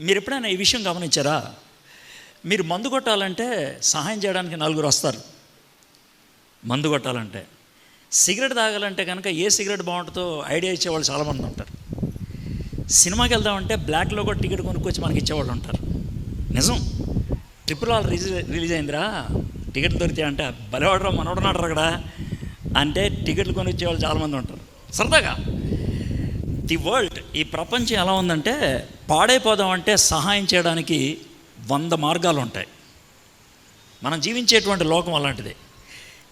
మీరు ఎప్పుడైనా ఈ విషయం గమనించారా? మీరు మందు కొట్టాలంటే సహాయం చేయడానికి నలుగురు వస్తారు. మందు కొట్టాలంటే. సిగరెట్ తాగాలంటే కనుక ఏ సిగరెట్ బాగుంటుందో ఐడియా ఇచ్చేవాళ్ళు చాలామంది ఉంటారు. సినిమాకి వెళ్దామంటే బ్లాక్లో కూడా టికెట్ కొనుక్కొచ్చి మనకి ఇచ్చేవాళ్ళు ఉంటారు. నిజం. ట్రిపుల్ ఆల్ రిలీజ్ రిలీజ్ అయిందిరా. టికెట్లు దొరికితే అంటే బలవాడరా మనవడనాడరు అక్కడ అంటే టికెట్లు కొనిచ్చేవాళ్ళు చాలామంది ఉంటారు. సరదాగా. ది వరల్డ్ ఈ ప్రపంచం ఎలా ఉందంటే పాడైపోదామంటే సహాయం చేయడానికి వంద మార్గాలు ఉంటాయి మనం జీవించేటువంటి లోకం అలాంటిదే.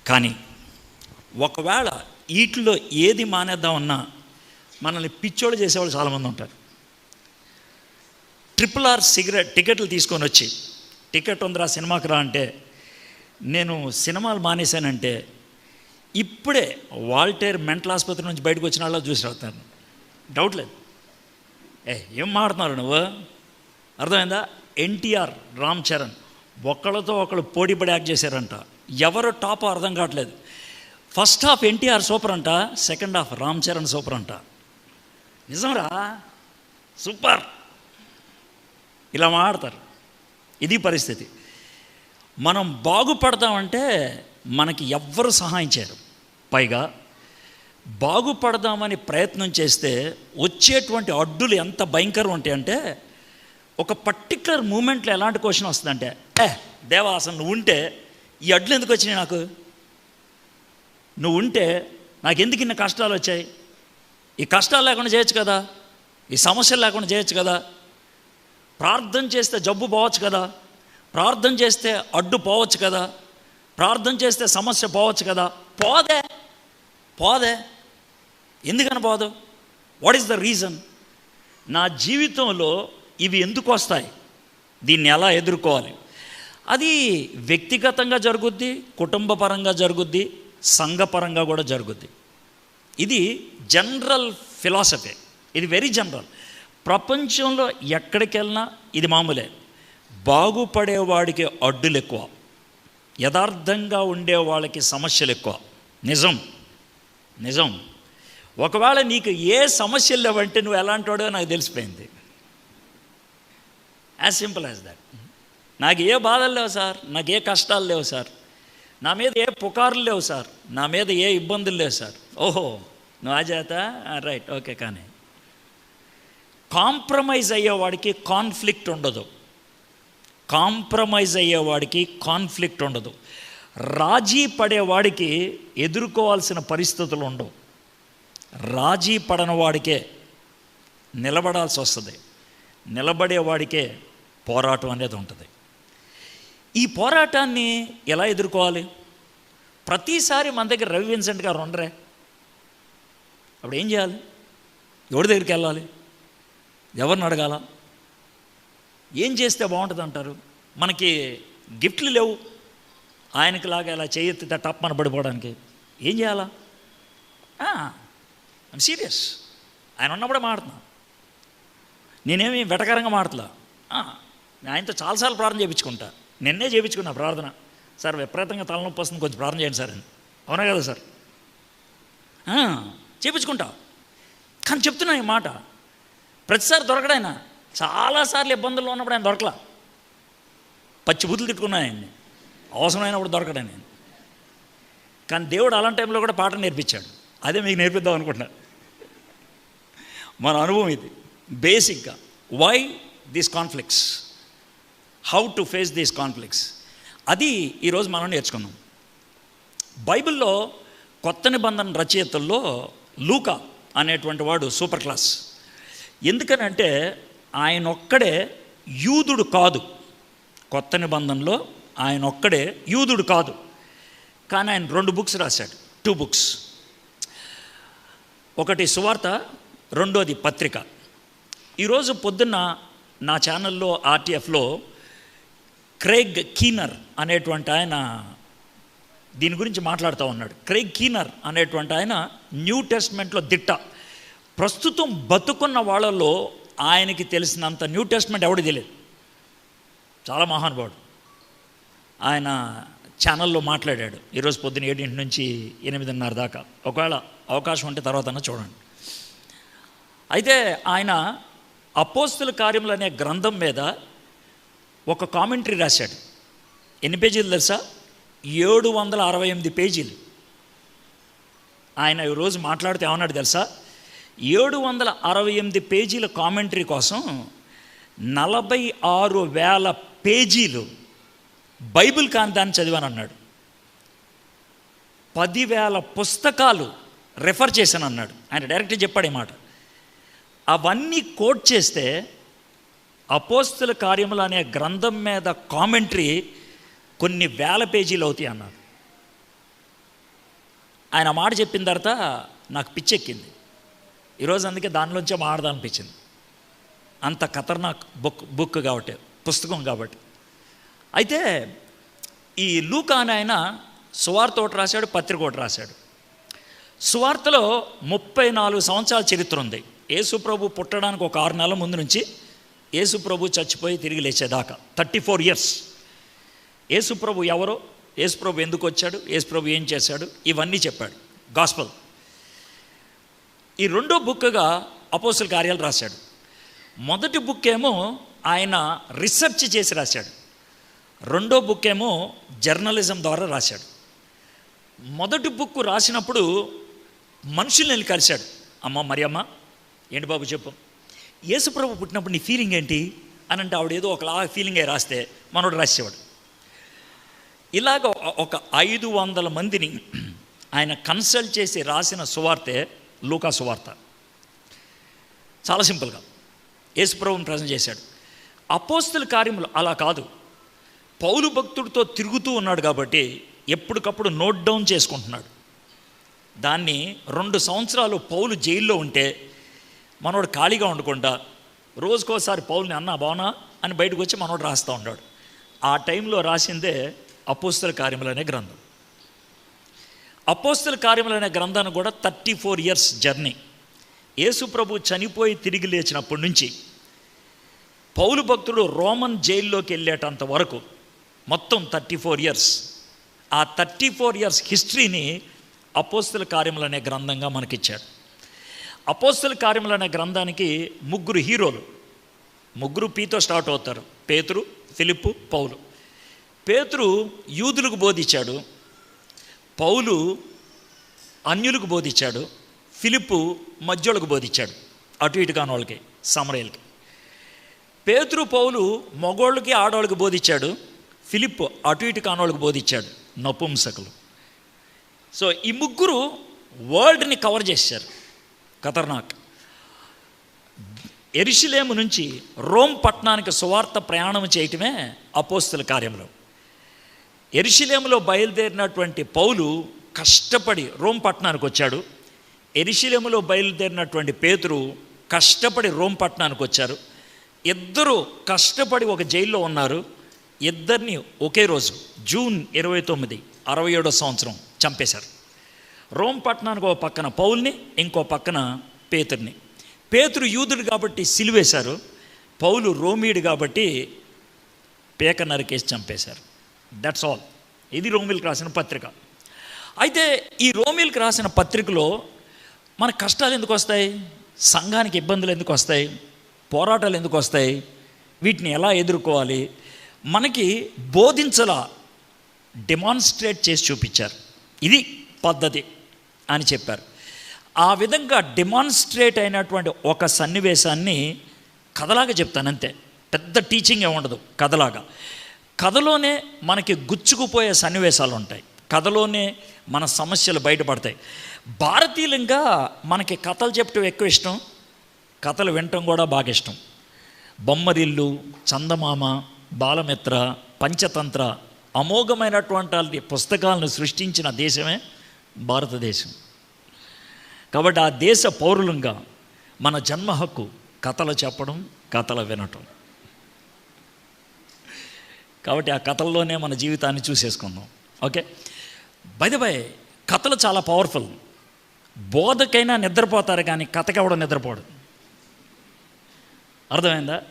కానీ ఒకవేళ వీటిలో ఏది మానేద్దామన్నా మనల్ని పిచ్చోళ్ళు చేసేవాళ్ళు చాలామంది ఉంటారు. ట్రిపుల్ ఆర్ సిగరెట్ టికెట్లు తీసుకొని వచ్చి టికెట్ ఉందిరా సినిమాకి రా అంటే నేను సినిమాలు మానేశానంటే ఇప్పుడే వాల్టేర్ మెంటల్ ఆసుపత్రి నుంచి బయటకు వచ్చిన వాళ్ళ చూసి రావుతాను డౌట్ లేదు. ఏ ఏం మాడుతున్నారు నువ్వు? అర్థమైందా? ఎన్టీఆర్ రామ్ చరణ్ ఒకళ్ళతో ఒకళ్ళు పోటీపడి యాక్ట్ చేశారంట. ఎవరు టాప్ అర్థం కావట్లేదు. ఫస్ట్ హాఫ్ ఎన్టీఆర్ సూపర్ అంట second half Ram Charan super అంట. నిజంరా? సూపర్. ఇలా మాడతారు. ఇది పరిస్థితి. మనం బాగుపడతామంటే మనకి ఎవ్వరు సహాయం చేయరు. పైగా బాగుపడదామని ప్రయత్నం చేస్తే వచ్చేటువంటి అడ్డులు ఎంత భయంకరం ఉంటాయి అంటే ఒక పర్టికులర్ మూమెంట్లో ఎలాంటి క్వశ్చన్ వస్తుందంటే ఏ దేవా అసలు నువ్వు ఉంటే ఈ అడ్లు ఎందుకు వచ్చినాయి నాకు? నువ్వు ఉంటే నాకు ఎందుకు ఇన్ని కష్టాలు వచ్చాయి? ఈ కష్టాలు లేకుండా చేయొచ్చు కదా? ఈ సమస్యలు లేకుండా చేయొచ్చు కదా? ప్రార్థన చేస్తే జబ్బు పోవచ్చు కదా? ప్రార్థన చేస్తే అడ్డు పోవచ్చు కదా? ప్రార్థన చేస్తే సమస్య పోవచ్చు కదా? పోదే పోదే. ఎందుకని పోదు వాట్ ఈస్ ద రీజన్ నా జీవితంలో ఇవి ఎందుకు వస్తాయి? దీన్ని ఎలా ఎదుర్కోవాలి? అది వ్యక్తిగతంగా జరుగుద్ది కుటుంబపరంగా జరుగుద్ది సంఘపరంగా కూడా జరుగుద్ది. ఇది జనరల్ ఫిలాసఫీ ఇది వెరీ జనరల్ ప్రపంచంలో ఎక్కడికి వెళ్ళినా ఇది మామూలే. బాగుపడేవాడికి అడ్డులు ఎక్కువ. యథార్థంగా ఉండే వాళ్ళకి సమస్యలు ఎక్కువ. నిజం. నిజం. ఒకవేళ నీకు ఏ సమస్యలు లేవంటే నువ్వు ఎలాంటి వాడో నాకు తెలిసిపోయింది. యాజ్ సింపుల్ యాజ్ దట్ నాకు ఏ బాధలు లేవు సార్ నాకు ఏ కష్టాలు లేవు సార్. నా మీద ఏ పుకార్లు లేవు సార్ నా మీద ఏ ఇబ్బందులు లేవు సార్. ఓహో నువ్వు ఆ చేత రైట్ ఓకే కానీ. కాంప్రమైజ్ అయ్యేవాడికి కాన్ఫ్లిక్ట్ ఉండదు. కాంప్రమైజ్ అయ్యేవాడికి కాన్ఫ్లిక్ట్ ఉండదు. రాజీ పడేవాడికి ఎదుర్కోవాల్సిన పరిస్థితులు ఉండవు. రాజీ పడని వాడికే నిలబడాల్సి వస్తుంది. నిలబడేవాడికే పోరాటం అనేది ఉంటుంది. ఈ పోరాటాన్ని ఎలా ఎదుర్కోవాలి? ప్రతిసారి మన దగ్గర రవి విన్సెంట్ గారు ఉండరే. అప్పుడు ఏం చేయాలి? ఎవరి దగ్గరికి వెళ్ళాలి? ఎవరిని అడగాల? ఏం చేస్తే బాగుంటుంది అంటారు? మనకి గిఫ్ట్లు లేవు. ఆయనకి లాగా ఇలా చేయెత్తితే టప్ మన పడిపోవడానికి. ఏం చేయాలా? ఐమ్ సీరియస్ ఆయన ఉన్నప్పుడే మాడుతున్నా నేనేమి వెటకరంగా మాడతలా నేను ఆయనతో చాలాసార్లు ప్రార్థన చేయించుకుంటా. నిన్నే చేయించుకున్నా ప్రార్థన. సార్ విపరీతంగా తలనొప్పి వస్తుంది కొంచెం ప్రార్థన చేయండి సార్ అని. అవునా కదా సార్? చేయించుకుంటా. కానీ చెప్తున్నా ఈ మాట. ప్రతిసారి దొరకడాయన చాలాసార్లు ఇబ్బందుల్లో ఉన్నప్పుడు ఆయన దొరకలా. పచ్చి బుద్ధులు తిట్టుకున్నా ఆయన్ని. అవసరమైనప్పుడు దొరకడా నేను కానీ దేవుడు అలాంటి టైంలో కూడా పాట నేర్పించాడు. అదే మీకు నేర్పిద్దాం అనుకుంటున్నాను మన అనుభవం ఇది. బేసిక్గా why these conflicts how to face these conflicts అది ఈరోజు మనం నేర్చుకున్నాం. బైబిల్లో కొత్త నిబంధన రచయితల్లో లూకా అనేటువంటి వాడు సూపర్ క్లాస్. ఎందుకనంటే ఆయన ఒక్కడే యూదుడు కాదు. కొత్త నిబంధనలో ఆయన ఒక్కడే యూదుడు కాదు. కానీ ఆయన రెండు బుక్స్ రాశాడు. టూ బుక్స్ ఒకటి సువార్త రెండోది పత్రిక. ఈరోజు పొద్దున్న నా ఛానల్లో ఆర్టీఎఫ్లో క్రేగ్ కీనర్ అనేటువంటి ఆయన దీని గురించి మాట్లాడుతూ ఉన్నాడు. క్రేగ్ కీనర్ అనేటువంటి ఆయన న్యూ టెస్ట్మెంట్లో దిట్ట. ప్రస్తుతం బతుకున్న వాళ్ళలో ఆయనకి తెలిసినంత న్యూ టెస్ట్మెంట్ ఎవడు తెలియదు. చాలా మహానుభావుడు. ఆయన ఛానల్లో మాట్లాడాడు. ఈరోజు పొద్దున్న ఏడింటి నుంచి ఎనిమిదిన్నర దాకా. ఒకవేళ అవకాశం ఉంటే తర్వాత చూడండి. అయితే ఆయన అపోస్తుల కార్యములు అనే గ్రంథం మీద ఒక కామెంటరీ రాశాడు. ఎన్ని పేజీలు తెలుసా? ఏడు వందల అరవై ఎనిమిది పేజీలు. ఆయన ఈరోజు మాట్లాడితే ఏమన్నాడు తెలుసా? ఏడు వందల అరవై ఎనిమిది పేజీల కామెంటరీ కోసం నలభై ఆరు వేల పేజీలు బైబిల్ కాంతాన్ని దాన్ని చదివాను అన్నాడు పదివేల పుస్తకాలు రెఫర్ చేశాను అన్నాడు ఆయన డైరెక్ట్గా చెప్పాడు ఈ మాట. అవన్నీ కోట్ చేస్తే అపోస్తుల కార్యములు అనే గ్రంథం మీద కామెంటరీ కొన్ని వేల పేజీలు అవుతాయి అన్నాడు ఆయన మాట చెప్పిన తర్వాత నాకు పిచ్చెక్కింది. ఈరోజు అందుకే దానిలోంచే మాడదనిపించింది అంత ఖతర్నాక్ బుక్ బుక్ కాబట్టి పుస్తకం కాబట్టి. అయితే ఈ లూకా అని ఆయన సువార్త ఒకటి రాశాడు పత్రిక ఒకటి రాశాడు. సువార్తలో ముప్పై నాలుగు సంవత్సరాల చరిత్ర ఉంది. యేసుప్రభు పుట్టడానికి ఒక ఆరు నెలల ముందు నుంచి యేసుప్రభు చచ్చిపోయి తిరిగి లేచేదాకా. థర్టీ ఫోర్ ఇయర్స్ యేసుప్రభు ఎవరో? యేసుప్రభు ఎందుకు వచ్చాడు? యేసుప్రభు ఏం చేశాడు? ఇవన్నీ చెప్పాడు. గాస్పల్ ఈ రెండో బుక్గా అపోసల్ కార్యాలు రాశాడు. మొదటి బుక్ ఏమో ఆయన రీసెర్చ్ చేసి రాశాడు. రెండో బుక్ ఏమో జర్నలిజం ద్వారా రాశాడు. మొదటి బుక్ రాసినప్పుడు మనుషుల్ని వెళ్ళి కలిశాడు. అమ్మ మరి అమ్మ ఏంటి బాబు చెప్పు? యేసుప్రభు పుట్టినప్పుడు నీ ఫీలింగ్ ఏంటి? అని అంటే ఆవిడ ఏదో ఒకలా ఫీలింగ్ అయి రాస్తే మనోడు రాసేవాడు ఇలాగ ఒక ఐదు వందల మందిని ఆయన కన్సల్ట్ చేసి రాసిన సువార్తే లూకా సువార్త. చాలా సింపుల్గా యేసుప్రభుని ప్రజెంట్ చేశాడు. అపోస్తుల కార్యములు అలా కాదు. పౌలు భక్తుడితో తిరుగుతూ ఉన్నాడు కాబట్టి ఎప్పటికప్పుడు నోట్ డౌన్ చేసుకుంటున్నాడు. దాన్ని రెండు సంవత్సరాలు పౌలు జైల్లో ఉంటే మనోడు ఖాళీగా ఉండకుండా రోజుకోసారి పౌల్ని అన్నా బావునా అని బయటకు వచ్చి మనోడు రాస్తూ ఉన్నాడు. ఆ టైంలో రాసిందే అపోస్తుల కార్యములు అనే గ్రంథం. అపోస్తుల కార్యములు అనే గ్రంథాన్ని కూడా thirty four years journey. Yesu ప్రభు చనిపోయి తిరిగి లేచినప్పటి నుంచి పౌలు భక్తుడు రోమన్ జైల్లోకి వెళ్ళేటంత వరకు మొత్తం థర్టీ ఫోర్ ఇయర్స్. ఆ థర్టీ ఫోర్ ఇయర్స్ హిస్టరీని అపోస్తుల కార్యములు అనే గ్రంథంగా మనకిచ్చాడు. అపోస్తుల కార్యములు అనే గ్రంథానికి ముగ్గురు హీరోలు. ముగ్గురు పీతో స్టార్ట్ అవుతారు. పేతురు ఫిలిప్పు పౌలు. పేతురు యూదులకు బోధించాడు. పౌలు అన్యులకు బోధించాడు. ఫిలిప్పు మధ్యోలకు బోధించాడు. అటు ఇటు కాని వాళ్ళకి సమరయ్యలకి పేతురు పౌలు మగోళ్ళకి ఆడవాళ్ళకి బోధించాడు. ఫిలిప్ అటు ఇటు కానోళ్ళకి బోధించాడు. నపుంసకులు. సో ఈ ముగ్గురు వరల్డ్ని కవర్ చేశారు. ఖతర్నాక్. ఎరిశిలేము నుంచి రోమ్ పట్టణానికి సువార్త ప్రయాణం చేయటమే అపోస్తుల కార్యంలో ఎరిశిలేములో బయలుదేరినటువంటి పౌలు కష్టపడి రోమ్ పట్టణానికి వచ్చాడు. ఎరిశిలేములో బయలుదేరినటువంటి పేతురు కష్టపడి రోమ్ పట్టణానికి వచ్చారు. ఇద్దరు కష్టపడి ఒక జైల్లో ఉన్నారు. ఇద్దరిని ఒకే రోజు జూన్ ఇరవై తొమ్మిది అరవై ఏడో సంవత్సరం చంపేశారు. రోమ్ పట్టణానికి ఒక పక్కన పౌల్ని ఇంకో పక్కన పేతుర్ని. పేతురు యూదుడు కాబట్టి సిలివేశారు పౌలు రోమీడు కాబట్టి పేక నరికేసి చంపేశారు. దట్స్ ఆల్ ఇది రోమిల్కి రాసిన పత్రిక. అయితే ఈ రోమిల్కి రాసిన పత్రికలో మన కష్టాలు ఎందుకు వస్తాయి? సంఘానికి ఇబ్బందులు ఎందుకు వస్తాయి? పోరాటాలు ఎందుకు వస్తాయి? వీటిని ఎలా ఎదుర్కోవాలి? మనకి బోధించలా డెమాన్స్ట్రేట్ చేసి చూపించారు. ఇది పద్ధతి. అని చెప్పారు. ఆ విధంగా డిమాన్స్ట్రేట్ అయినటువంటి ఒక సన్నివేశాన్ని కథలాగా చెప్తాను అంతే. పెద్ద టీచింగ్ ఉండదు కథలాగా. కథలోనే మనకి గుచ్చుకుపోయే సన్నివేశాలు ఉంటాయి. కథలోనే మన సమస్యలు బయటపడతాయి. భారతీయులంగా మనకి కథలు చెప్పడం ఎక్కువ ఇష్టం కథలు వినటం కూడా బాగా ఇష్టం. బొమ్మరిల్లు చందమామ బాలమిత్ర పంచతంత్ర అమోఘమైనటువంటి పుస్తకాలను సృష్టించిన దేశమే భారతదేశం. కాబట్టి ఆ దేశ పౌరులంగా మన జన్మ హక్కు కథలు చెప్పడం కథలు వినటం. కాబట్టి ఆ కథల్లోనే మన జీవితాన్ని చూసేసుకుందాం. ఓకే? బై బై కథలు చాలా పవర్ఫుల్ బోధకైనా నిద్రపోతారు కానీ కథకి ఎవడో నిద్రపోడు. అర్థమైందా?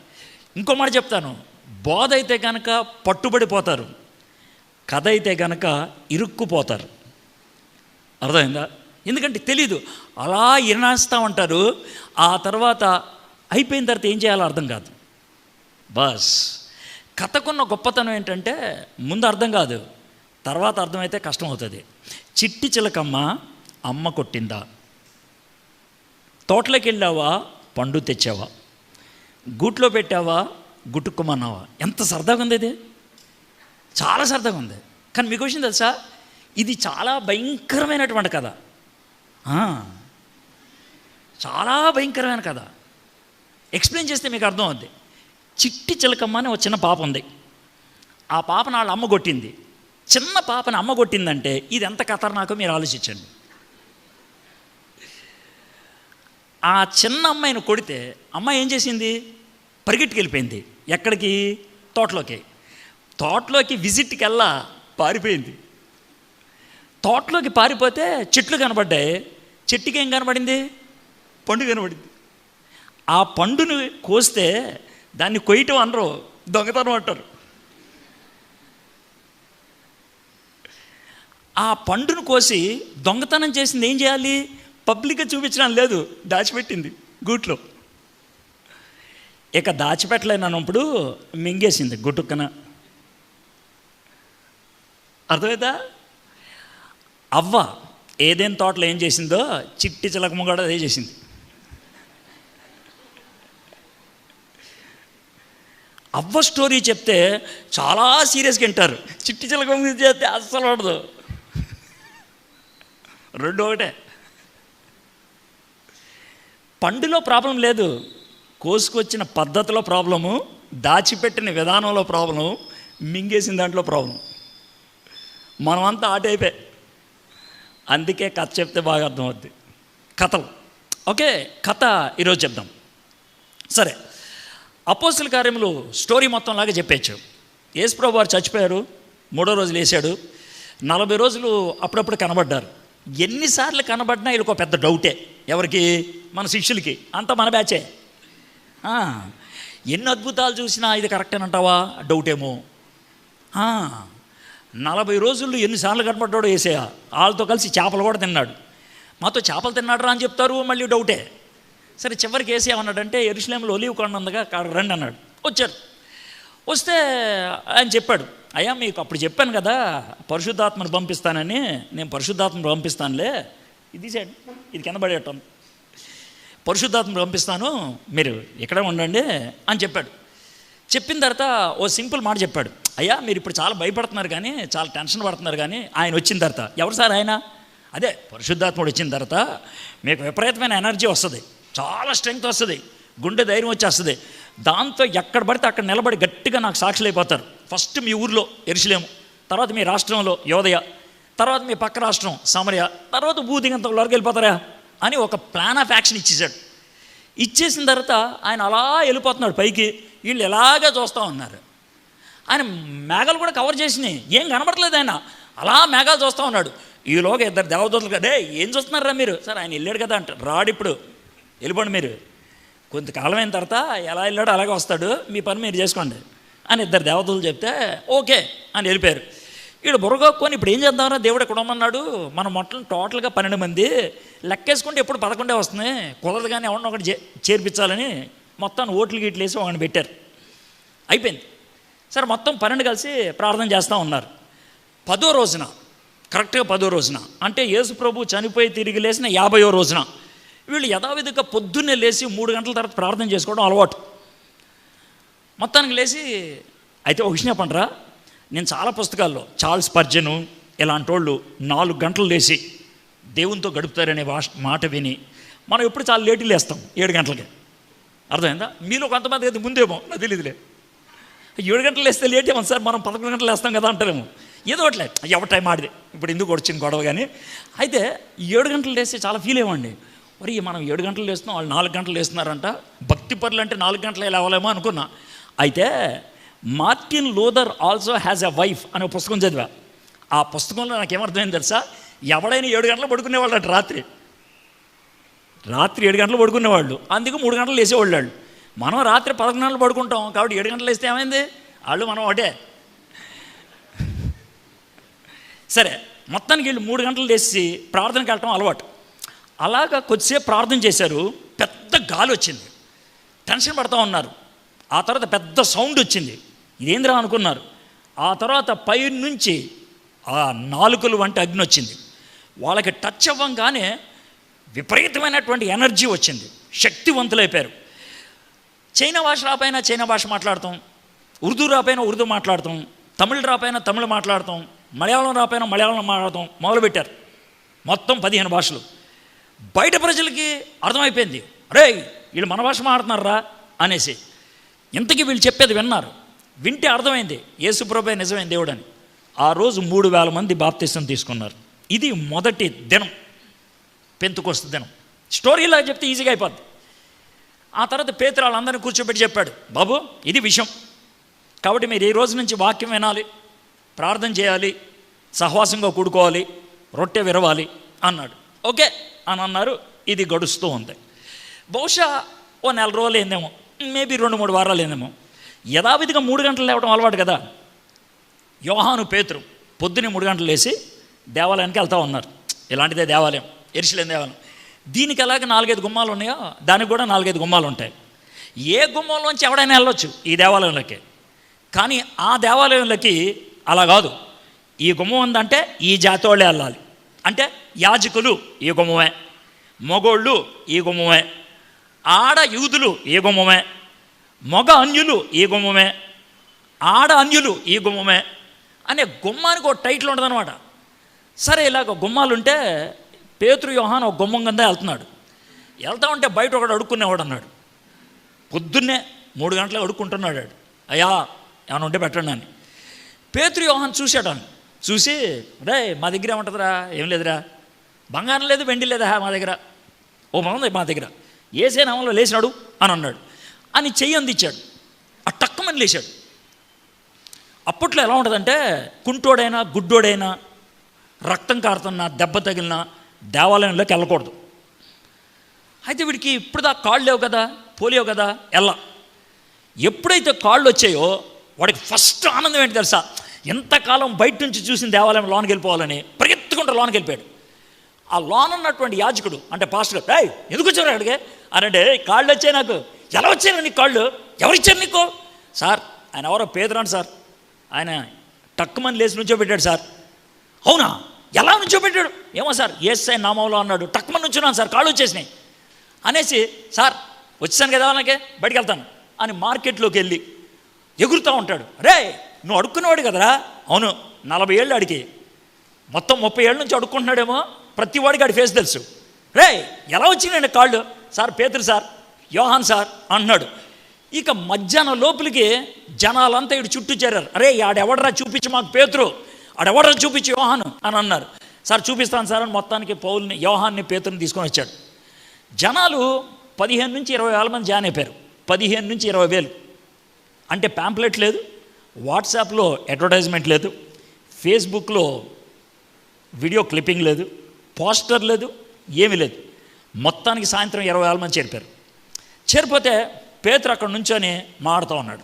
ఇంకో మాట చెప్తాను. బోధ అయితే కనుక పట్టుబడిపోతారు. కథ అయితే కనుక ఇరుక్కుపోతారు. అర్థమైందా? ఎందుకంటే తెలీదు. అలా ఇనాస్తూ ఉంటారు ఆ తర్వాత అయిపోయిన తర్వాత ఏం చేయాలో అర్థం కాదు. బస్ కథకున్న గొప్పతనం ఏంటంటే ముందు అర్థం కాదు. తర్వాత అర్థమైతే కష్టం అవుతుంది చిట్టి చిలకమ్మ అమ్మ కొట్టిందా? తోటలోకి వెళ్ళావా? పండు తెచ్చావా? గూట్లో పెట్టావా? గుట్టుకోమన్నావా? ఎంత సరదాగా ఉంది ఇది. చాలా సరదాగా ఉంది కానీ మీకు విషయం తెలుసా? ఇది చాలా భయంకరమైనటువంటి కథ. చాలా భయంకరమైన కథ. ఎక్స్ప్లెయిన్ చేస్తే మీకు అర్థం అవుద్ది. చిట్టి చిలకమ్మ అని ఒక చిన్న పాప ఉంది. ఆ పాపను వాళ్ళ అమ్మ కొట్టింది. చిన్న పాపని అమ్మ కొట్టిందంటే ఇది ఎంత ఖతర్నాకో మీరు ఆలోచించండి. ఆ చిన్న అమ్మాయిని కొడితే అమ్మ ఏం చేసింది? పరిగెట్టుకు వెళ్ళిపోయింది ఎక్కడికి? తోటలోకి. తోటలోకి విజిట్కి వెళ్ళా పారిపోయింది. తోటలోకి పారిపోతే చెట్లు కనబడ్డాయి. చెట్టుకి ఏం కనబడింది? పండు కనబడింది. ఆ పండుని కోస్తే దాన్ని కొయ్యటం అనరు దొంగతనం అంటారు. ఆ పండును కోసి దొంగతనం చేసింది ఏం చేయాలి? పబ్లిక్గా చూపించడం లేదు దాచిపెట్టింది గూట్లో. ఇక దాచిపెట్టలేనప్పుడు మింగేసింది గుట్టుక్కన. అర్థమైందా? అవ్వ ఏదేం తోటలో ఏం చేసిందో చిట్టి చిలకమ్మ కూడా అదే చేసింది. అవ్వ స్టోరీ చెప్తే చాలా సీరియస్గా వింటారు. చిట్టి చిలకమ్మ చేస్తే అస్సలు ఉండదు. రెండు ఒకటే. పండులో ప్రాబ్లం లేదు. కోసుకొచ్చిన పద్ధతిలో ప్రాబ్లము దాచిపెట్టిన విధానంలో ప్రాబ్లం మింగేసిన దాంట్లో ప్రాబ్లం మనమంతా ఆటైపోయి అందుకే కథ చెప్తే బాగా అర్థమవుద్ది. కథలు. ఓకే కథ ఈరోజు చెప్దాం. సరే అపోస్తుల కార్యములు స్టోరీ మొత్తం లాగా చెప్పేచ్చు యేసుప్రభు వారు చచ్చిపోయారు మూడో రోజు లేచాడు. నలభై రోజులు అప్పుడప్పుడు కనబడ్డారు. ఎన్నిసార్లు కనబడినా వీళ్ళకి ఒక పెద్ద డౌటే. ఎవరికి? మన శిష్యులకి. అంతా మన బ్యాచే. ఎన్ని అద్భుతాలు చూసినా ఇది కరెక్ట్ అంటావా డౌటేమో. ఏమో నలభై రోజుల్లో ఎన్నిసార్లు కనపడ్డాడో వేసేయ వాళ్ళతో కలిసి చేపలు కూడా తిన్నాడు. మాతో చేపలు తిన్నాడు అని చెప్తారు మళ్ళీ డౌటే. సరే చివరికి వేసి ఏమన్నాడంటే ఎరుసలేంలో ఒలివ్ కొండ ఉందిగా అక్కడ రండి అన్నాడు. వచ్చారు. వస్తే ఆయన చెప్పాడు అయ్యా మీకు అప్పుడు చెప్పాను కదా పరిశుద్ధాత్మను పంపిస్తానని నేను పరిశుద్ధాత్మను పంపిస్తానులే. ఇది సైడ్ ఇది కింద పడేటం పరిశుద్ధాత్మను పంపిస్తాను మీరు ఇక్కడే ఉండండి అని చెప్పాడు. చెప్పిన తర్వాత ఓ సింపుల్ మాట చెప్పాడు. అయ్యా మీరు ఇప్పుడు చాలా భయపడుతున్నారు కానీ చాలా టెన్షన్ పడుతున్నారు కానీ ఆయన వచ్చిన తర్వాత. ఎవరు సార్ ఆయన? అదే పరిశుద్ధాత్ముడు వచ్చిన తర్వాత మీకు విపరీతమైన ఎనర్జీ వస్తుంది. చాలా స్ట్రెంగ్త్ వస్తుంది. గుండె ధైర్యం వచ్చేస్తుంది. దాంతో ఎక్కడ పడితే అక్కడ నిలబడి గట్టిగా నాకు సాక్షులైపోతారు ఫస్ట్ మీ ఊర్లో ఎరుసలేము. తర్వాత మీ రాష్ట్రంలో యోదయ. తర్వాత మీ పక్క రాష్ట్రం సమరయ. తర్వాత భూదిగంత వరకు వెళ్ళిపోతారా? అని ఒక ప్లాన్ ఆఫ్ యాక్షన్ ఇచ్చేసాడు ఇచ్చేసిన తర్వాత ఆయన అలా వెళ్ళిపోతున్నాడు పైకి. వీళ్ళు ఎలాగే చూస్తూ ఉన్నారు? ఆయన మేఘాలు కూడా కవర్ చేసినాయి. ఏం కనబడట్లేదు ఆయన. అలా మేఘాలు చూస్తూ ఉన్నాడు. ఈలోగా ఇద్దరు దేవదూతలు కదే ఏం చూస్తున్నారా మీరు? సార్ ఆయన వెళ్ళాడు కదా అంట రాడు ఇప్పుడు. వెళ్ళిపోండి మీరు. కొంతకాలం అయిన తర్వాత ఎలా వెళ్ళాడో అలాగే వస్తాడు. మీ పని మీరు చేసుకోండి అని ఇద్దరు దేవతలు చెప్తే ఓకే అని వెళ్ళిపోయారు. వీడు బుర్రగొక్కుని ఇప్పుడు ఏం చేద్దామరా దేవుడు ఎక్కడ ఉన్నాడు మన మొట్టలు టోటల్గా పన్నెండు మంది లెక్కేసుకుంటే ఎప్పుడు పదకొండే వస్తుంది కుదరదు కానీ ఎవరినో ఒకటి చే- చేర్పించాలని మొత్తాన్ని ఓట్లు గీట్లు వేసి వాడిని పెట్టారు. అయిపోయింది. సరే మొత్తం పన్నెండు కలిసి ప్రార్థన చేస్తూ ఉన్నారు. పదో రోజున కరెక్ట్గా పదో రోజున అంటే యేసు ప్రభు చనిపోయి తిరిగి లేచిన యాభయో రోజున వీళ్ళు యథావిధిగా పొద్దున్నే లేచి మూడు గంటల తర్వాత ప్రార్థన చేసుకోవడం అలవాటు. మొత్తానికి లేచి అయితే ఒక విషయం చెప్పండిరా నేను చాలా పుస్తకాల్లో చార్ల్స్ పర్జను ఇలాంటి వాళ్ళు నాలుగు గంటలు లేచి దేవునితో గడుపుతారనే వాష్ మాట విని మనం ఎప్పుడు చాలా లేటు లేస్తాం ఏడు గంటలకి. అర్థమైందా? మీలో కొంతమంది అయితే ముందేమో నాకు తెలియదులే ఏడు గంటలు వేస్తే లేట్ ఏమో సార్ మనం పదకొండు గంటలు వేస్తాం కదా అంటారేమో. ఏదో ఒకట్లే ఎవరి టైం ఆడిది. ఇప్పుడు ఎందుకు వచ్చింది గొడవ కానీ. అయితే ఏడు గంటలు వేస్తే చాలా ఫీల్ అయ్యండి మరి మనం ఏడు గంటలు వేస్తున్నాం వాళ్ళు నాలుగు గంటలు వేస్తున్నారంట భక్తి పరులు అంటే నాలుగు గంటలు లేవలేమో అనుకున్నా. అయితే Martin Luther also has a wife అనే పుస్తకం చదివా. ఆ పుస్తకంలో నాకు ఏమర్థమైంది తెలుసా? ఎవడైనా ఏడు గంటలు పడుకునేవాళ్ళు అటు రాత్రి. రాత్రి ఏడు గంటలు పడుకునేవాళ్ళు. అందుకు మూడు గంటలు వేసేవాళ్ళు వాళ్ళు. మనం రాత్రి పదకొండు గంటలు పడుకుంటాం కాబట్టి ఏడు గంటలు వేస్తే ఏమైంది? వాళ్ళు మనం ఒకటే. సరే మొత్తానికి వీళ్ళు మూడు గంటలు లేచి ప్రార్థనకి వెళ్ళటం అలవాటు. అలాగా కొద్దిసేపు ప్రార్థన చేశారు పెద్ద గాలి వచ్చింది. టెన్షన్ పడతా ఉన్నారు. ఆ తర్వాత పెద్ద సౌండ్ వచ్చింది. ఇదేంద్రా అనుకున్నారు. ఆ తర్వాత పై నుంచి ఆ నాలుకలు వంటి అగ్ని వచ్చింది. వాళ్ళకి టచ్ అవ్వంగానే విపరీతమైనటువంటి ఎనర్జీ వచ్చింది. శక్తివంతులైపోయారు. చైనా భాష రాపైనా చైనా భాష మాట్లాడతాం. ఉర్దూ రాపైనా ఉర్దూ మాట్లాడతాం. తమిళ రాపైనా తమిళ మాట్లాడతాం. మలయాళం రాపైనా మలయాళం మాట్లాడతాం. మొదలుపెట్టారు. మొత్తం పదిహేను భాషలు. బయట ప్రజలకి అర్థమైపోయింది. అరే వీళ్ళు మన భాష మాట్లాడుతున్నారా? అనేసి. ఇంతకీ వీళ్ళు చెప్పేది విన్నారు. వింటే అర్థమైంది. యేసుప్రభే నిజమైన దేవుడు అని ఆ రోజు మూడు వేల మంది బాప్తిసం తీసుకున్నారు. ఇది మొదటి దినం. పెంతుకొస్త దినం. స్టోరీలా చెప్తే ఈజీగా అయిపోద్ది. ఆ తర్వాత పేతురు వాళ్ళందరినీ కూర్చోబెట్టి చెప్పాడు బాబు ఇది విషయం. కాబట్టి మీరు ఈ రోజు నుంచి వాక్యం వినాలి ప్రార్థన చేయాలి సహవాసంగా కూడుకోవాలి రొట్టె విరవాలి అన్నాడు. ఓకే అని అన్నారు. ఇది గడుస్తూ ఉంది. బహుశా ఓ నెల రోజులు ఏందేమో మేబీ రెండు మూడు వారాలు ఏందేమో యథావిధిగా మూడు గంటలు లేవడం అలవాటు కదా. యోహాను పేతురు పొద్దున్నే మూడు గంటలు లేచి దేవాలయానికి వెళ్తా ఉన్నారు. ఇలాంటిదే దేవాలయం ఎరిశలేని దేవాలయం. దీనికి ఎలాగ నాలుగైదు గుమ్మాలు ఉన్నాయో దానికి కూడా నాలుగైదు గుమ్మాలు ఉంటాయి. ఏ గుమ్మంలోంచి ఎవడైనా వెళ్ళొచ్చు ఈ దేవాలయంలోకి. కానీ ఆ దేవాలయంలోకి అలా కాదు. ఈ గుమ్మం ఉందంటే ఈ జాతి వాళ్ళే వెళ్ళాలి. అంటే యాజకులు ఈ గుమ్మమే. మగోళ్ళు ఈ గుమ్మమే. ఆడ యూదులు ఈ గుమ్మమే. మగ అన్యులు ఈ గుమ్మమే. ఆడ అన్యులు ఈ గుమ్మమే. అనే గుమ్మానికి ఒక టైటిల్ ఉండదన్నమాట. సరే ఇలాగ గుమ్మాలుంటే పేతురు యోహాన్ ఒక గుమ్మం కింద వెళ్తున్నాడు. వెళ్తా ఉంటే బయట ఒకడు అడుక్కునేవాడు అన్నాడు. పొద్దున్నే మూడు గంటలకు అడుక్కుంటున్నాడు అయ్యా ఏమైనా ఉంటే పెట్టండి అని. పేతురు యోహాన్ చూశాడు అని చూసి రే మా దగ్గర ఏముంటుందిరా? ఏం లేదురా? బంగారం లేదు వెండి లేదా మా దగ్గర? ఓ బాగుంది మా దగ్గర. ఏసే నామంలో లేచినాడు? అని అన్నాడు. అని చెయ్యి అందించాడు. ఆ టక్కమని లేచాడు. అప్పట్లో ఎలా ఉంటుందంటే కుంటోడైనా గుడ్డోడైనా రక్తం కారుతున్నా దెబ్బ తగిలినా దేవాలయంలోకి వెళ్ళకూడదు. అయితే వీడికి ఇప్పుడు కాళ్ళు లేవు కదా పోలియో కదా? ఎల్లా ఎప్పుడైతే కాళ్ళు వచ్చాయో వాడికి ఫస్ట్ ఆనందం ఏంటి తెలుసా? ఎంతకాలం బయట నుంచి చూసిన దేవాలయం లోనికి వెళ్ళిపోవాలని పరిగెత్తుకుంటూ లోనికి వెళ్ళిపోయాడు. ఆ లోన్ ఉన్నటువంటి యాజకుడు అంటే పాస్టర్ ఏయ్ ఎందుకు వచ్చారు అడిగే అని అంటే కాళ్ళు వచ్చాయి నాకు. ఎలా వచ్చాయి నీ కాళ్ళు? ఎవరిచ్చారు నీకు? సార్ ఆయన ఎవరో పేదరాను సార్. ఆయన టక్కుమని లేచి నుంచో పెట్టాడు సార్. అవునా? ఎలా నుంచోబెట్టాడు ఏమో సార్ ఏఎస్ఐ నామంలో అన్నాడు. టక్మన్ నుంచున్నాను సార్ కాళ్ళు వచ్చేసినాయి. అనేసి సార్ వచ్చాను కదా వాళ్ళకే బయటికి వెళ్తాను. అని మార్కెట్లోకి వెళ్ళి ఎగురుతూ ఉంటాడు. రే నువ్వు అడుక్కునేవాడు కదరా? అవును నలభై ఏళ్ళు అడిగి మొత్తం ముప్పై ఏళ్ళ నుంచి అడుక్కుంటున్నాడేమో ప్రతి వాడికి ఆడి ఫేస్ తెలుసు. రే ఎలా వచ్చినాయండి కాళ్ళు? సార్ పేతురు సార్ యోహాన్ సార్ అన్నాడు. ఇక మధ్యాహ్నం లోపలికి జనాలంతా ఇటు చుట్టూ చేరారు. అరే ఆడెవడరా చూపించి మాకు పేతురు. ఆడెవడరా చూపించి యోహాను అని అన్నారు. సార్ చూపిస్తాను సార్ అని మొత్తానికి పౌల్ని యోహాన్ని పేతుని తీసుకొని వచ్చాడు. జనాలు పదిహేను నుంచి ఇరవై వేల మంది జాయిన్ అయిపోయారు. పదిహేను నుంచి ఇరవై వేలు. అంటే ప్యాంప్లెట్ లేదు వాట్సాప్లో అడ్వర్టైజ్మెంట్ లేదు ఫేస్బుక్లో వీడియో క్లిప్పింగ్ లేదు పోస్టర్ లేదు ఏమీ లేదు. మొత్తానికి సాయంత్రం ఇరవై వేల మంది చేరిపారు చేరిపోతే పేతురు అక్కడ నుంచొని మాడుతూ ఉన్నాడు.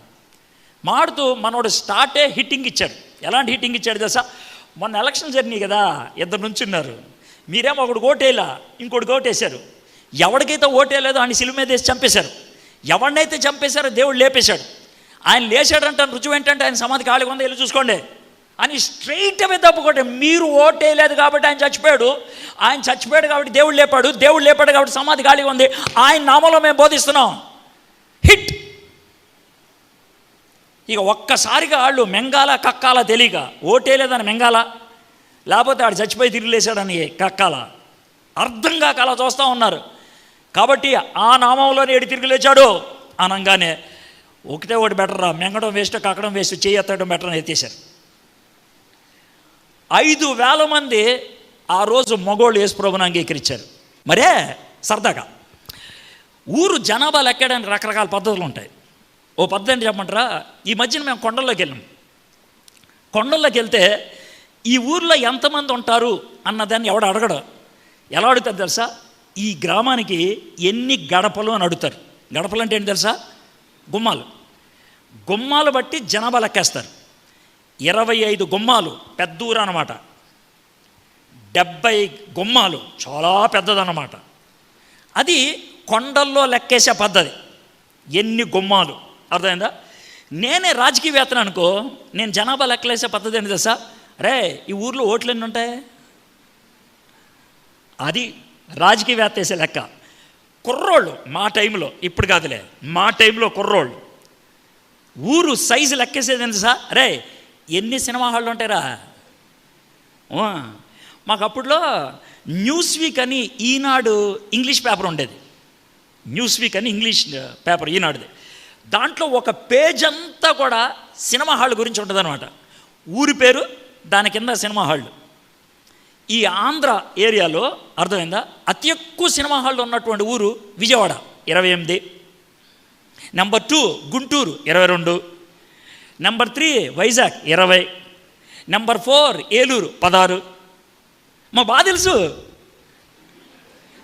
మాడుతూ మనోడు స్టార్టే హిట్టింగ్ ఇచ్చాడు. ఎలాంటి హిట్టింగ్ ఇచ్చాడు తెలుసా? మొన్న ఎలక్షన్ జర్నీ కదా ఇద్దరు నుంచున్నారు. మీరేమో ఒకడు ఓటేలా ఇంకోటి ఓటేశారు. ఎవరికైతే ఓటేయలేదో ఆయన సిలువ మీద వేసి చంపేశారు. ఎవరినైతే చంపేశారో దేవుడు లేపేశాడు. ఆయన లేచాడంటే రుజువు ఏంటంటే ఆయన సమాధి ఖాళీగా ఉంది? వెళ్ళి చూసుకోండి. అని స్ట్రైట్ అవే తప్పుకోండి మీరు ఓటేయలేదు కాబట్టి ఆయన చచ్చిపోయాడు. ఆయన చచ్చిపోయాడు కాబట్టి దేవుడు లేపాడు. దేవుడు లేపాడు కాబట్టి సమాధి ఖాళీగా ఉంది. ఆయన నామంలో మేము బోధిస్తున్నాం. హిట్ ఇక ఒక్కసారిగా వాళ్ళు మెంగాల కక్కాల తెలియక ఓటేలేదని మెంగాల. లేకపోతే ఆడు చచ్చిపోయి తిరిగిలేశాడని కక్కాల. అర్థం కాక అలా చూస్తూ ఉన్నారు. కాబట్టి ఆ నామంలోనే ఏడు తిరిగి లేచాడు అనగానే. ఒకటే ఒకటి బెటర్ రా మెంగడం వేస్ట్ కక్కడం వేస్ట్ చేయి ఎత్తడం బెటర్ అని ఎత్తేశారు. ఐదు వేల మంది ఆ రోజు మగోళ్ళు యేసుప్రభుని అంగీకరించారు. మరే సరదాగా. ఊరు జనాభా లెక్కడానికి రకరకాల పద్ధతులు ఉంటాయి. ఓ పద్ధతి చెప్పమంటారా ఈ మధ్యన మేము కొండల్లోకి వెళ్ళాం. కొండల్లోకి వెళ్తే ఈ ఊర్లో ఎంతమంది ఉంటారు అన్నదాన్ని ఎవడు అడగడు. ఎలా అడుగుతారు తెలుసా? ఈ గ్రామానికి ఎన్ని గడపలు అని అడుగుతారు. గడపలు అంటే ఏంటి తెలుసా? గుమ్మాలు. గుమ్మాలు బట్టి జనాభా లెక్కేస్తారు. ఇరవై ఐదు గుమ్మాలు పెద్ద ఊరు అన్నమాట. డెబ్బై గుమ్మాలు చాలా పెద్దదన్నమాట. అది కొండల్లో లెక్కేసే పద్ధతి. ఎన్ని గుమ్మాలు? అర్థమైందా? నేనే రాజకీయవేత్తను అనుకో నేను జనాభా లెక్కలేసే పద్ధతి ఏంటి తెలుసా? రే ఈ ఊర్లో ఓట్లు ఎన్ని ఉంటాయి? అది రాజకీయవేత్త వేసే లెక్క. కుర్రోళ్ళు మా టైంలో ఇప్పుడు కాదులే మా టైంలో కుర్రోళ్ళు. ఊరు సైజు లెక్కేసేది ఏంటి సార్ రే ఎన్ని సినిమా హాళ్ళు ఉంటాయిరా? మాకు అప్పట్లో న్యూస్ వీక్ అని ఈనాడు ఇంగ్లీష్ పేపర్ ఉండేది. న్యూస్ వీక్ అని ఇంగ్లీష్ పేపర్ ఈనాడుది. దాంట్లో ఒక పేజ్ అంతా కూడా సినిమా హాల్ గురించి ఉంటుందన్నమాట. ఊరి పేరు దాని కింద సినిమా హాళ్ళు ఈ ఆంధ్ర ఏరియాలో అర్థమైందా? అతి ఎక్కువ సినిమా హాళ్ళు ఉన్నటువంటి ఊరు విజయవాడ ఇరవై ఎనిమిది. నెంబర్ టూ గుంటూరు ఇరవై రెండు. నెంబర్ త్రీ వైజాగ్ ఇరవై. నెంబర్ ఫోర్ ఏలూరు పదహారు. మా బాగా తెలుసు?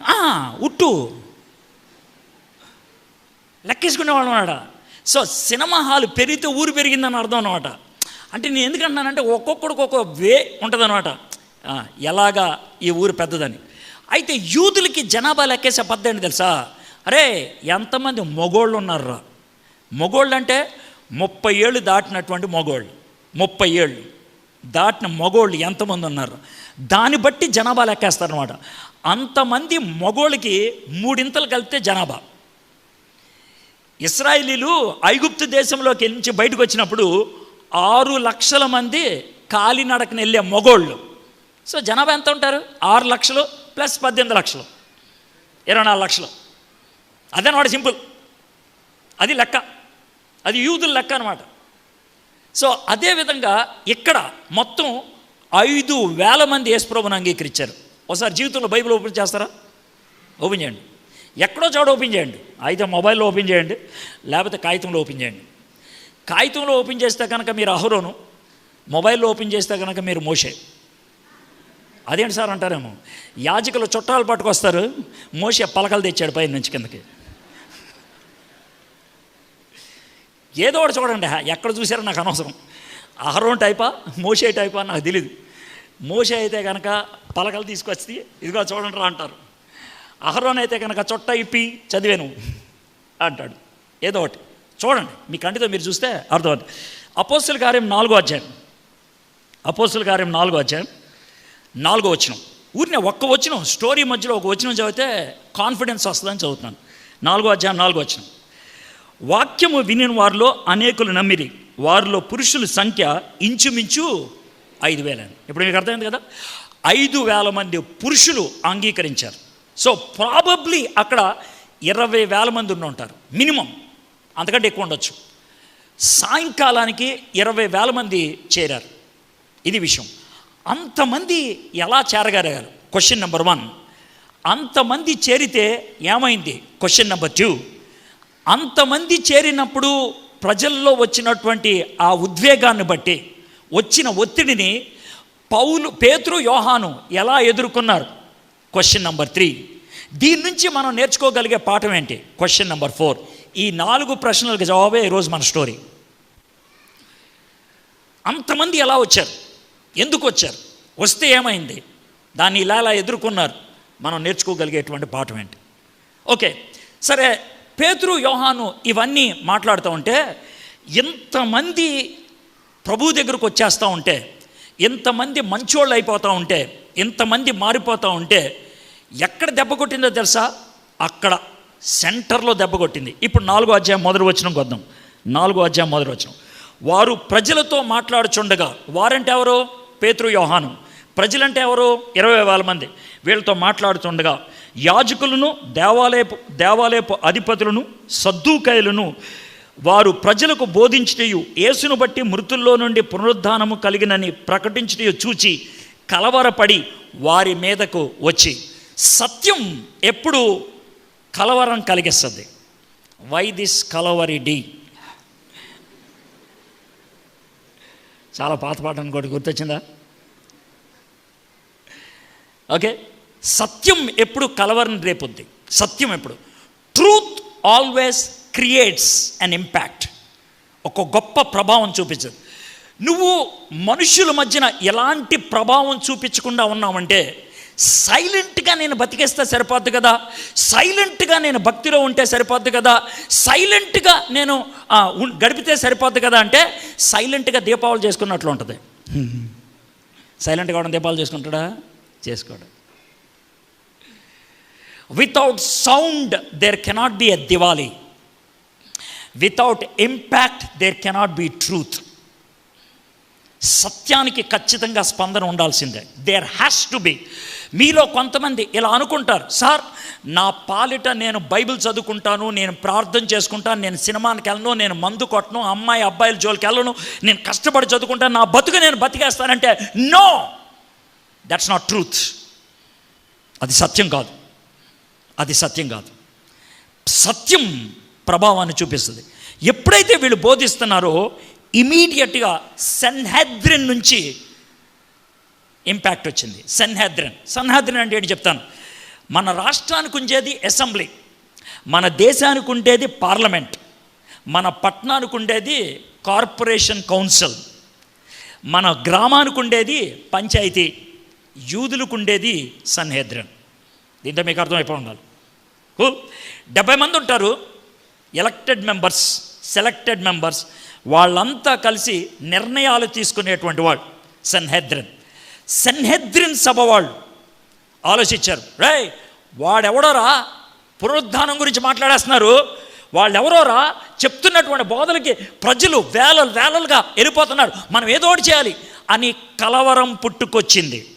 ఆ, ఉట్టు. లెక్కేసుకునే వాళ్ళం అన్నమాట సో సినిమా హాల్ పెరిగితే ఊరు పెరిగిందని అర్థం అనమాట అంటే నేను ఎందుకంటున్నానంటే ఒక్కొక్కడికి ఒక్కొక్క వే ఉంటుందన్నమాట. ఎలాగా ఈ ఊరు పెద్దదని. అయితే యూదులకి జనాభా లెక్కేసే పద్ధతి ఏంటి తెలుసా? అరే ఎంతమంది మొగోళ్ళు ఉన్నారా మొగోళ్ళు అంటే ముప్పై ఏళ్ళు దాటినటువంటి మొగోళ్ళు. ముప్పై ఏళ్ళు. దాటిన మగోళ్ళు ఎంతమంది ఉన్నారు? దాన్ని బట్టి జనాభా లెక్కేస్తారనమాట అంతమంది మగోళ్ళకి మూడింతలు కలిపితే జనాభా. ఇస్రాయిలీలు ఐగుప్తు దేశంలోకి నుంచి బయటకు వచ్చినప్పుడు ఆరు లక్షల మంది కాలినడకన వెళ్ళే మొగోళ్ళు. సో జనాభా ఎంత ఉంటారు? ఆరు లక్షలు ప్లస్ పద్దెనిమిది లక్షలు. ఇరవై నాలుగు లక్షలు. అదనమాట సింపుల్. అది లెక్క. అది యూదుల లెక్క అనమాట సో అదేవిధంగా ఇక్కడ మొత్తం ఐదు వేల మంది యేసుప్రభుని అంగీకరించారు. ఒకసారి జీవితంలో బైబిల్ ఓపెన్ చేస్తారా? ఓపెన్ చేయండి. ఎక్కడో చోట ఓపెన్ చేయండి. అయితే మొబైల్లో ఓపెన్ చేయండి. లేకపోతే కాగితంలో ఓపెన్ చేయండి. కాగితంలో ఓపెన్ చేస్తే కనుక మీరు అహరోను. మొబైల్లో ఓపెన్ చేస్తే కనుక మీరు మోషే. అదేంటి సార్ అంటారేమో? యాజకులు చుట్టాలు పట్టుకొస్తారు. మోసే పలకలు తెచ్చాడు పైన నుంచి కిందకి. ఏదో ఒకటి చూడండి. ఎక్కడ చూసారో నాకు అనవసరం. అహరోన్ టైపా? మోసే టైపా? నాకు తెలియదు మోసే అయితే కనుక పలకలు తీసుకొచ్చి ఇదిగో చూడండి రా అంటారు. అహరోన్ అయితే కనుక చొట్ట ఇప్పి చదివాను అంటాడు. ఏదో ఒకటి. చూడండి మీ కంటితో మీరు చూస్తే అర్థమవుతుంది. అపోస్తుల కార్యం నాలుగో అధ్యాయం. అపోస్తుల కార్యం నాలుగో అధ్యాయం నాలుగో వచనం. ఊరినే ఒక్క వచనం స్టోరీ మధ్యలో ఒక వచనం చదివితే కాన్ఫిడెన్స్ వస్తుందని చదువుతున్నాను. నాలుగో అధ్యాయం నాలుగో వచనం. వాక్యము వినిన వారిలో అనేకులు నమ్మిరి. వారిలో పురుషుల సంఖ్య ఇంచుమించు ఐదు వేలని. ఇప్పుడు మీకు అర్థమైంది కదా? ఐదు వేల మంది పురుషులు అంగీకరించారు. సో ప్రాబబ్లీ అక్కడ ఇరవై వేల మంది ఉండి ఉంటారు. మినిమం అంతకంటే ఎక్కువ ఉండొచ్చు. సాయంకాలానికి ఇరవై వేల మంది చేరారు. ఇది విషయం. అంతమంది ఎలా చేరగలిగారు? క్వశ్చన్ నెంబర్ వన్ అంతమంది చేరితే ఏమైంది? క్వశ్చన్ నెంబర్ టూ అంతమంది చేరినప్పుడు ప్రజల్లో వచ్చినటువంటి ఆ ఉద్వేగాన్ని బట్టి వచ్చిన ఒత్తిడిని పౌలు పేతురు యోహాను ఎలా ఎదుర్కొన్నారు? క్వశ్చన్ నెంబర్ త్రీ దీని నుంచి మనం నేర్చుకోగలిగే పాఠం ఏంటి? క్వశ్చన్ నెంబర్ ఫోర్ ఈ నాలుగు ప్రశ్నలకు జవాబే ఈరోజు మన స్టోరీ అంతమంది ఎలా వచ్చారు? ఎందుకు వచ్చారు? వస్తే ఏమైంది? దాన్ని ఇలా ఇలా ఎదుర్కొన్నారు. మనం నేర్చుకోగలిగేటువంటి పాఠం ఏంటి? ఓకే. సరే పేతురు యోహాను ఇవన్నీ మాట్లాడుతూ ఉంటే ఇంతమంది ప్రభు దగ్గరకు వచ్చేస్తూ ఉంటే ఇంతమంది మంచోళ్ళు అయిపోతూ ఉంటే ఇంతమంది మారిపోతూ ఉంటే ఎక్కడ దెబ్బ కొట్టిందో తెలుసా? అక్కడ సెంటర్లో దెబ్బ కొట్టింది. ఇప్పుడు నాలుగో అధ్యాయం మొదటి వచ్చిన కొద్దాం. నాలుగో అధ్యాయం మొదటి వచ్చిన వారు ప్రజలతో మాట్లాడుచుండగా వారంటే ఎవరు? పేతృ యోహాను. ప్రజలంటే ఎవరు? ఇరవై వేల మంది. వీళ్ళతో మాట్లాడుతుండగా యాజకులను దేవాలయపు దేవాలయపు అధిపతులను సద్దుకాయలను వారు ప్రజలకు బోధించటయు యేసును బట్టి మృతుల్లో నుండి పునరుద్ధానము కలిగినని ప్రకటించటయు చూచి కలవరపడి వారి మీదకు వచ్చి సత్యం ఎప్పుడు కలవరం కలిగిస్తుంది. Why this Kolaveri di? చాలా పాత పాట అనుకోటి గుర్తొచ్చిందా? ఓకే. సత్యం ఎప్పుడు కలవరం రేపుద్ది. సత్యం ఎప్పుడు. Truth always creates an impact ఒక గొప్ప ప్రభావం చూపించదు. నువ్వు మనుషుల మధ్యన ఎలాంటి ప్రభావం చూపించకుండా ఉన్నావంటే సైలెంట్గా నేను బతికేస్తే సరిపోద్ది కదా? సైలెంట్గా నేను భక్తిలో ఉంటే సరిపోద్ది కదా? సైలెంట్గా నేను గడిపితే సరిపోద్దు కదా అంటే సైలెంట్గా దీపావళి చేసుకున్నట్లు ఉంటుంది. సైలెంట్గా ఉండడం దీపాలు చేసుకుంటాడా? చేసుకోడు. Without sound there cannot be a Diwali without impact there cannot be truth సత్యానికి ఖచ్చితంగా స్పందన ఉండాల్సిందే. దేర్ హ్యాస్ టు బి మీలో కొంతమంది ఇలా అనుకుంటారు సార్ నా పాలిట నేను బైబిల్ చదువుకుంటాను నేను ప్రార్థన చేసుకుంటాను నేను సినిమానికి వెళ్ళను నేను మందు కొట్టను అమ్మాయి అబ్బాయిల జోలికి వెళ్ళను నేను కష్టపడి చదువుకుంటాను నా బతుకు నేను బతికేస్తానంటే నో దట్స్ నాట్ ట్రూత్ అది సత్యం కాదు. అది సత్యం కాదు. సత్యం ప్రభావాన్ని చూపిస్తుంది. ఎప్పుడైతే వీళ్ళు బోధిస్తున్నారో ఇమీడియట్గా సన్హెద్రిన్ నుంచి ఇంపాక్ట్ వచ్చింది. సన్హెద్రిన్. సన్హెద్రిన్ అంటే ఏంటి చెప్తాను? మన రాష్ట్రానికి ఉండేది అసెంబ్లీ మన దేశానికి ఉండేది పార్లమెంట్ మన పట్టణానికి ఉండేది కార్పొరేషన్ కౌన్సిల్ మన గ్రామానికి ఉండేది పంచాయతీ యూదులకు ఉండేది సన్హేద్రన్. దీంతో మీకు అర్థమైపో ఉండాలి. డెబ్బై మంది ఉంటారు. Elected members selected members. వాళ్ళంతా కలిసి నిర్ణయాలు తీసుకునేటువంటి వాళ్ళు. సన్హెద్రిన్. సన్హెద్రిన్ సభ వాళ్ళు ఆలోచించారు. రే వాడెవడోరా పునరుద్ధానం గురించి మాట్లాడేస్తున్నారు? వాళ్ళెవరోరా చెప్తున్నటువంటి బోధలకి ప్రజలు వేలలు వేలలుగా వెళ్ళిపోతున్నారు. మనం ఏదో ఒకటి చేయాలి అని కలవరం పుట్టుకొచ్చింది.